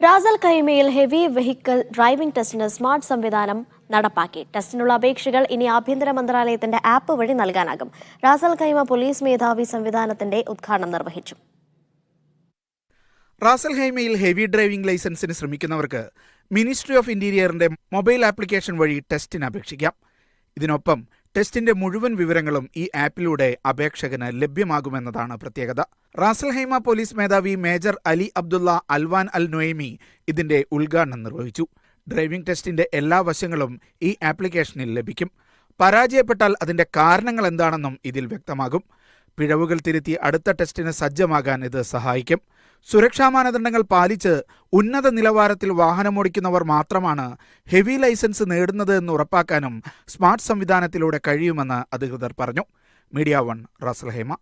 Ras al കൈമയിൽ heavy vehicle driving ടെസ്റ്റിന് smart സംവിധാനം നടപ്പാക്കി. ടെസ്റ്റിനുള്ള അപേക്ഷകൾ ഇനി ആഭ്യന്തര മന്ത്രാലയത്തിന്റെ ആപ്പ് വഴി നൽകാനാകും. റാസൽ കൈമ പോലീസ് മേധാവി സംവിധാനത്തിന്റെ ഉദ്ഘാടനം നിർവഹിച്ചു. റാസൽ ഹൈമയിൽ ഹെവി ഡ്രൈവിംഗ് ലൈസൻസിന് ശ്രമിക്കുന്നവർക്ക് മിനിസ്ട്രി ഓഫ് ഇന്റീരിയറിന്റെ മൊബൈൽ ആപ്ലിക്കേഷൻ വഴി ടെസ്റ്റിന് അപേക്ഷിക്കാം. ഇതിനൊപ്പം ടെസ്റ്റിന്റെ മുഴുവൻ വിവരങ്ങളും ഈ ആപ്പിലൂടെ അപേക്ഷകന് ലഭ്യമാകുമെന്നതാണ് പ്രത്യേകത. റാസൽഹൈമ പോലീസ് മേധാവി major Ali Abdullah Alwan Al Nuaimi ഇതിന്റെ ഉദ്ഘാടനം നിർവഹിച്ചു. ഡ്രൈവിംഗ് ടെസ്റ്റിന്റെ എല്ലാ വശങ്ങളും ഈ ആപ്ലിക്കേഷനിൽ ലഭിക്കും. പരാജയപ്പെട്ടാൽ അതിന്റെ കാരണങ്ങൾ എന്താണെന്നും ഇതിൽ വ്യക്തമാകും. പിഴവുകൾ തിരുത്തി അടുത്ത ടെസ്റ്റിന് സജ്ജമാകാൻ ഇത് സഹായിക്കും. സുരക്ഷാ മാനദണ്ഡങ്ങൾ പാലിച്ച് ഉന്നത നിലവാരത്തിൽ വാഹനമോടിക്കുന്നവർ മാത്രമാണ് ഹെവി ലൈസൻസ് നേടുന്നത് എന്ന് ഉറപ്പാക്കാനും സ്മാർട്ട് സംവിധാനത്തിലൂടെ കഴിയുമെന്ന് അധികൃതർ പറഞ്ഞു. Media one Ras al Khaimah.